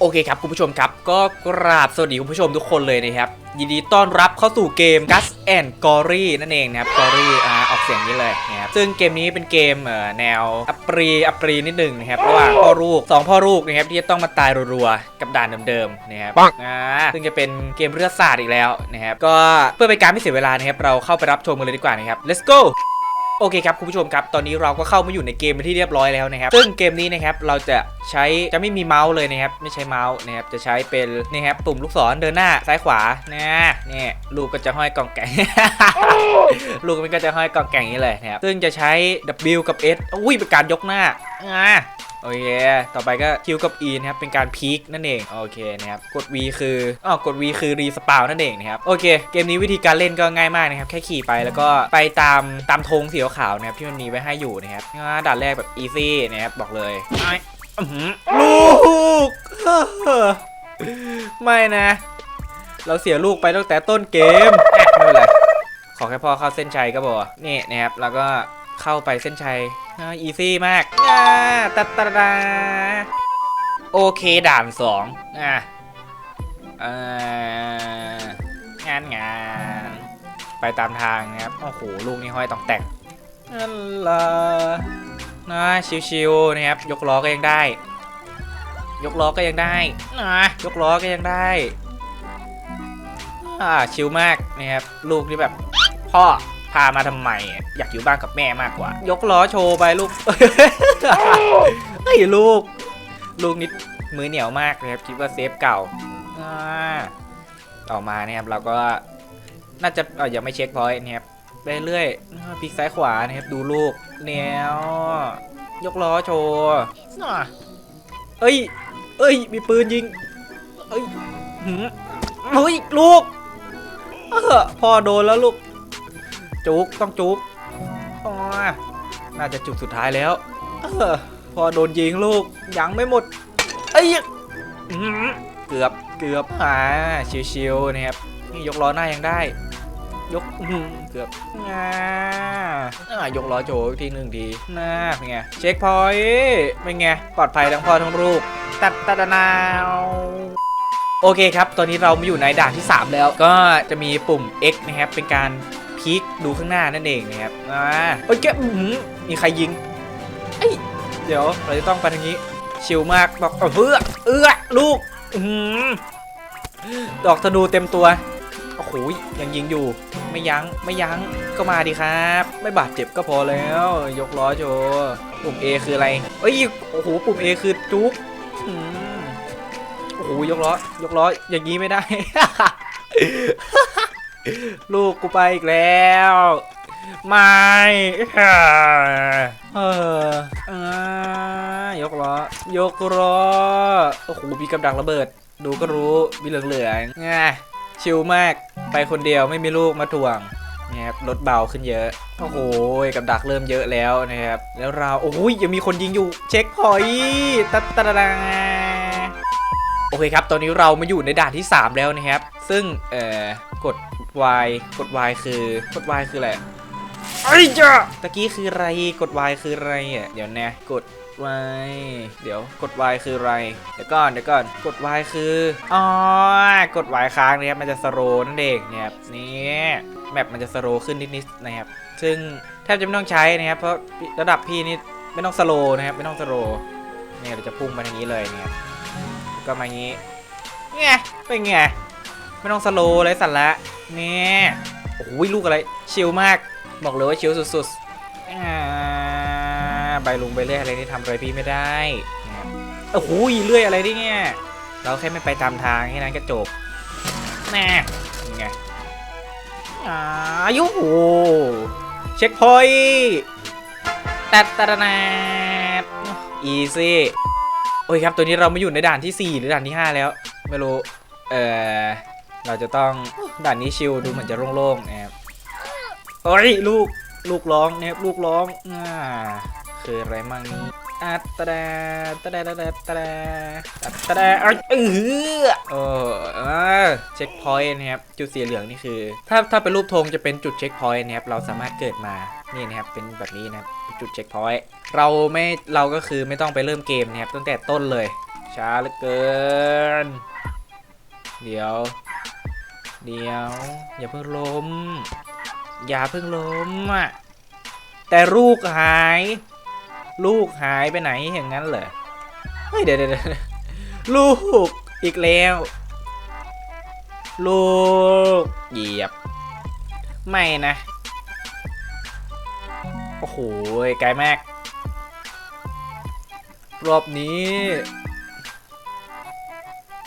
โอเคครับคุณผู้ชมครับ ก็กราบสวัสดีคุณผู้ชมทุกคนเลยนะครับ ยินดีต้อนรับเข้าสู่เกม Gus and Gory นั่นเองนะครับ Gory อ่าออกเสียงนี้เลยนะครับซึ่งเกมนี้เป็นเกมเอ่อแนวอัปรีอัปรีนิดหนึ่งนะครับระหว่างพ่อลูกสองพ่อลูกนะครับที่จะต้องมาตายรัวๆกับด่านเดิมๆนะครับอ่าซึ่งจะเป็นเกมเลือดศาสตร์อีกแล้วนะครับก็เพื่อเป็นการไม่เสียเวลานะครับเราเข้าไปรับชมกันเลยดีกว่านะครับ let's go โอเคครับคุณผู้ชมครับตอนนี้เราก็เข้ามาอยู่ในเกมเป็นที่เรียบร้อยแล้วนะครับซึ่งเกมนี้นะครับเราจะใช้จะไม่มีเมาส์เลยนะครับไม่ใช้เมาส์นะครับจะใช้เป็นนี่ครับปุ่มลูกศรเดินหน้าซ้ายขวานะนี่ลูกก็จะห้อยกองแกงลูกมันก็จะห้อยกองแกงอย่างนี้เลยนะครับซึ่งจะใช้ W กับ S อุ้ยเป็นการยกหน้าอ่า โอเค ต่อไปก็ Q กับ E นะครับ เป็นการพีคนั่นเอง โอเคนะครับ กด V คืออ๋อกด V คือรีสปาวนั่นเองนะครับ โอเค เกมนี้วิธีการเล่นก็ง่ายมากนะครับ แค่ขี่ไปแล้วก็ไปตามตามธงสีขาวๆนะครับที่มันมีไว้ให้อยู่นะครับอ่าด่านแรกแบบ easy นะครับบอกเลยไอ้อื้อหือลูก ไม่นะ เราเสียลูกไปตั้งแต่ต้นเกมแอะไม่เป็นไรขอแค่พ่อเข้าเส้นชัยก็พอนี่นะครับแล้วก็เข้าไปเส้นชัย อีซี่มากอ่าตัดตะดาโอเคด่านสองอะเอองานงานไปตามทางนะครับ โอ้โห ลูกนี่ห้อยต้องแต่งนั่นละนะชิวๆนะครับ ยกล้อก็ยังได้ ยกล้อก็ยังได้นะยกล้อก็ยังได้ อ่า ชิลมากนะครับ ลูกที่แบบ พ่อ พามาทำไมอะอยากอยู่บ้านกับแม่มากกว่า ยกล้อโชว์ไปลูกเฮ้ยลูก ลูกนิดมือเหนียวมากนะครับคิดว่าเซฟเก่าอ่าต่อมานะครับเราก็น่าจะเออยังไม่เช็คพอยต์นะครับไปเรื่อยอ่าพลิกซ้ายขวานะครับดูลูกแนวยกล้อโชว์อ่าเอ้ย เอ้ย มีปืนยิง เอ้ยหืมเฮ้ยลูก เออพ่อโดนแล้วลูก จุกต้องจุกอ๋อน่าจะจุกสุดท้ายแล้วเออพอโดนยิงลูกยังไม่หมดเอ้ยอื้อเกือบเกือบอ่าชิวๆนะครับนี่ยกล้อหน้ายังได้ ยกอื้อหือเกือบอ่าอ่ายกล้อโจอีกทีหนึ่งทีน้าเป็นไงเช็คพอยต์เป็นไงปลอดภัยทั้งพ่อทั้งลูกตัดตะดนาว โอเคครับ ตอนนี้เรามาอยู่ในด่านที่ 3 แล้ว ก็จะมีปุ่ม X นะครับ เป็นการ พลิกดูข้างหน้านั่นเองนะครับอ่าโอ้ยแกมีใครยิงเอ้ยเดี๋ยวเราจะต้องไปทางนี้ชิลมากบอกเอื้อเอื้อลูกอดอกธนูเต็มตัวโอ้โหยังยิงอยู่ ไม่ยั้งไม่ยั้งก็มาดีครับ ไม่บาดเจ็บก็พอแล้ว ยกล้อโชว์ปุ่ม A คืออะไรเอ้ยโอ้โหปุ่ม A คือจุ๊กโอ้โหยกล้อยกล้ออย่างนี้ไม่ได้ ลูกกูไปอีกแล้ว ไม่เอออ่ายกล้อยกล้อโอ้โหมีกับดักระเบิด ดูก็รู้มีเหลืองๆง่ชิลมากไปคนเดียวไม่มีลูกมาถ่วงนะครับรถเบาขึ้นเยอะโอ้โหกับดักเริ่มเยอะแล้วนะครับแล้วเราโอ้ยยังมีคนยิงอยู่ เช็คพอยต์ตัดตะดาโอเคครับ ตอนนี้เรามาอยู่ในด่านที่ 3 แล้วนะครับ ซึ่งเอ่อกด Y กด Y คือกด Y คืออะไรไอ้จ้ะตะกี้คืออะไรกด Y คืออะไรอะเดี๋ยวนะกด Y เดี๋ยวกด Y คืออะไร เดี๋ยวก่อนเดี๋ยวก่อนกด Y คืออ๋อกด Y ค้างนะครับมันจะสโลว์นั่นเองนะครับนี่แมปมันจะสโลว์ขึ้นนิดๆนะครับซึ่งแทบจะไม่ต้องใช้นะครับเพราะระดับพี่นี่ไม่ต้องสโลว์นะครับไม่ต้องสโลว์เนี่ยเราจะพุ่งมาทางนี้เลยนะครับก็มาอย่างงี้ไงเป็นไงไม่ต้องสโลว์เลยสัตว์ละ เนี่ยโอ้โหลูกอะไรชิลมาก บอกเลยว่าชิลสุดๆใบลุงใบเลื่อยอะไรนี่ทำอะไรพี่ไม่ได้โอ้โหเลื่อยอะไรนี่เนี่ยเราแค่ไม่ไปตามทางแค่นั้นก็จบแน่ยังไงอายุโหเช็คพอยต์ตัดตะนาดอีซี่โอ้ยครับตัวนี้เรามาอยู่ในด่านที่ 4 หรือด่านที่ 5 แล้ว ไม่รู้ เออ เราจะต้องด่านนี้ชิลดูเหมือนจะโล่งๆนะครับโอ้ยลูกลูกร้องนะครับลูกร้องอ่าคืออะไรมั่งนี้อัตตะแดตะแดตะแดตะแดอัตตะแดเอ้ยเออเออเออเช็คพอยต์นะครับจุดสีเหลืองนี่คือ ถ้าถ้าเป็นรูปธงจะเป็นจุดเช็คพอยต์นะครับเราสามารถเกิดมานี่นะครับเป็นแบบนี้นะครับจุดเช็คพอยต์เราไม่เราก็คือไม่ต้องไปเริ่มเกมนะครับตั้งแต่ต้นเลยช้าเหลือเกิน เดี๋ยว เดี๋ยว อย่าเพิ่งล้ม อย่าเพิ่งล้มอะแต่ลูกหาย ลูกหายไปไหนอย่างนั้นเหรอเฮ้ยเดี๋ยวเดี๋ยวลูกอีกแล้ว ลูกเหยียบ ไม่นะ โอ้โหไกลมาก รอบนี้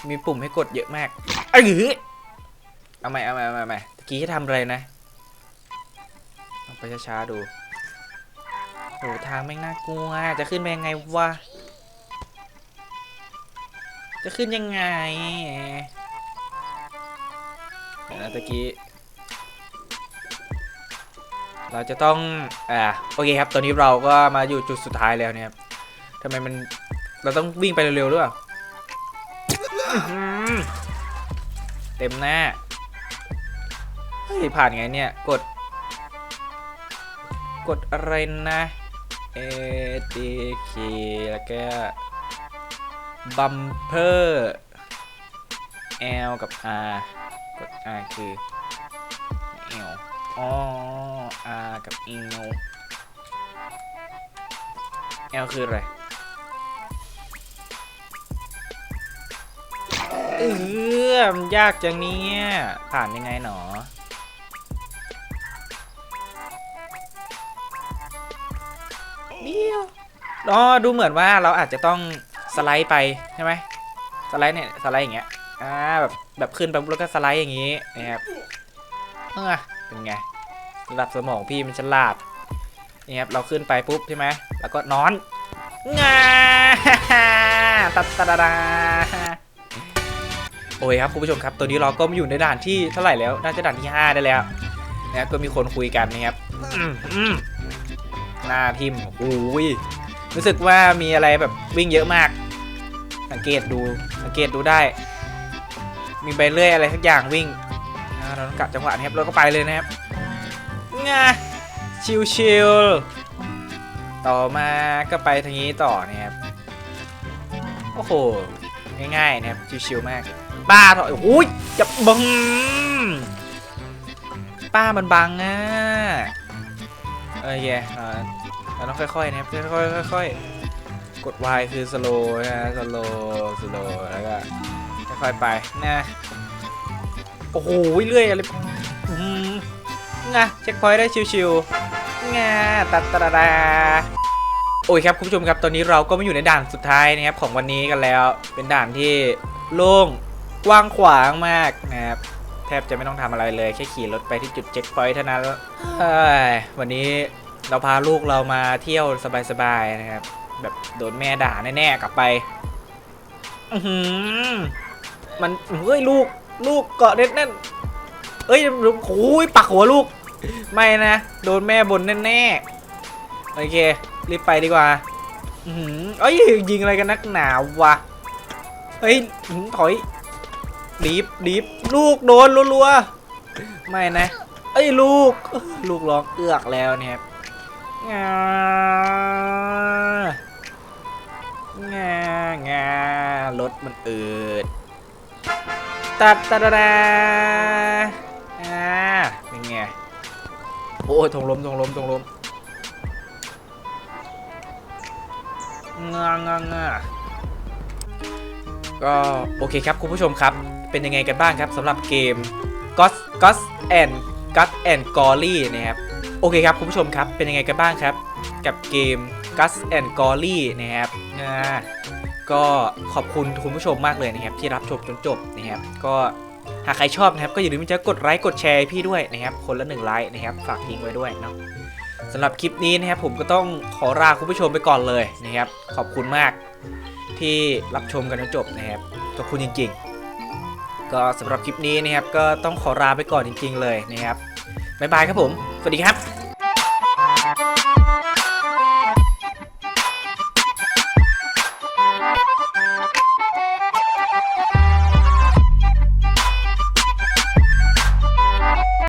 มีปุ่มให้กดเยอะมากเออ เอาใหม่เอาใหม่เอาใหม่เอาใหม่ตะกี้จะทำอะไรนะลองไปช้าๆดูโอ้ทางไม่งน่ากลัวจะขึ้นไปยังไงวะจะขึ้นยังไงเดี๋ยวนะตะกี้ เราจะต้อง อ่า โอเคครับ ตอนนี้เราก็มาอยู่จุดสุดท้ายแล้วเนี่ยทำไมมัน เราต้องวิ่งไปเร็วๆหรือเปล่า เต็มหน้า เฮ้ยผ่านไงเนี่ย กด กดอะไรนะ A T K แล้วก็บัมเพอร์ L กับ R กด R คือ L อ๋อ R กับ L L คืออะไรเออมันยากจังเนี่ยผ่านยังไงหนอ อ๋อดูเหมือนว่าเราอาจจะต้องสไลด์ไปใช่ไหมสไลด์เนี่ยสไลด์อย่างเงี้ยอ่าแบบแบบขึ้นไปปุ๊บแล้วก็สไลด์อย่างงี้นะครับเออเป็นไงระดับสมองพี่มันฉลาดนี่ครับเราขึ้นไปปุ๊บใช่ไหมแล้วก็นอนงาตัดตาดาโอ้ยครับคุณผู้ชมครับ ตัวนี้เราก็มาอยู่ในด่านที่เท่าไหร่แล้ว น่าจะด่านที่ 5 ได้แล้วนะครับก็มีคนคุยกันนะครับหน้าทิมโอ้ย รู้สึกว่ามีอะไรแบบวิ่งเยอะมาก สังเกตดูสังเกตดูได้ มีใบเลื่อยอะไรสักอย่างวิ่งนะเราต้องกะจังหวะนะครับเราก็ไปเลยนะครับงาชิวชิวๆต่อมาก็ไปทางนี้ต่อนะครับโอ้โหง่ายๆนะครับชิวๆมาก ป้าถอยโอ้ยจะบังป้ามันบังอะเออแย่อ่า เราต้องค่อยๆนะครับค่อยๆค่อยๆกด Y คือ slow นะ slow slow แล้วก็ค่อยๆไปนะโอ้โหเรื่อยอะไรอืมงะเช็คพอยต์ได้ชิวๆงาตัดตะดาดาโอ้ยครับคุณผู้ชมครับตอนนี้เราก็มาอยู่ในด่านสุดท้ายนะครับของวันนี้กันแล้ว เป็นด่านที่โล่งกว้างขวางมากนะครับแทบจะไม่ต้องทำอะไรเลยแค่ขี่รถไปที่จุดเช็คพอยต์เท่านั้นวันนี้ เราพาลูกเรามาเที่ยวสบายๆนะครับ แบบโดนแม่ด่าแน่ๆกลับไป อืมันเฮ้ยลูกลูกเกาะเน็ตแน่นเอ้ยโอ้ยปักหัวลูก ไม่นะ โดนแม่บ่นแน่ๆโอเครีบไปดีกว่า อือหือเอ้ยยิงอะไรกันนักหนาวะเฮ้ยถอยดีฟดีฟลูกโดนรัวๆไม่นะ เอ้ยลูก ลูกร้องเอือกแล้วเนี่ยครับ งางางารถมันอืดตัดตะดาดาอ่าเป็นไงโอ้ยทงล้มทงล้มทงล้มงางางาก็โอเคครับคุณผู้ชมครับ เป็นยังไงกันบ้างครับสำหรับเกม g o s g o s and g o s and Gory นะครับ โอเคครับ คุณผู้ชมครับ เป็นยังไงกันบ้างครับ กับเกม Ghost and Gory นะครับอ่าก็ขอบคุณคุณผู้ชมมากเลยนะครับ ที่รับชมจนจบนะครับ ก็หากใครชอบนะครับ ก็อย่าลืมจะกดไลค์กดแชร์พี่ด้วยนะครับ คนละหนึ่งไลค์นะครับ ฝากทิ้งไว้ด้วยเนาะสำหรับคลิปนี้นะครับผมก็ต้องขอลาคุณผู้ชมไปก่อนเลยนะครับ ขอบคุณมากที่รับชมกันจนจบนะครับขอบคุณจริง ๆ ก็สำหรับคลิปนี้นะครับก็ต้องขอลาไปก่อนจริง ๆ เลยนะครับ บ๊ายบายครับผม สวัสดีครับ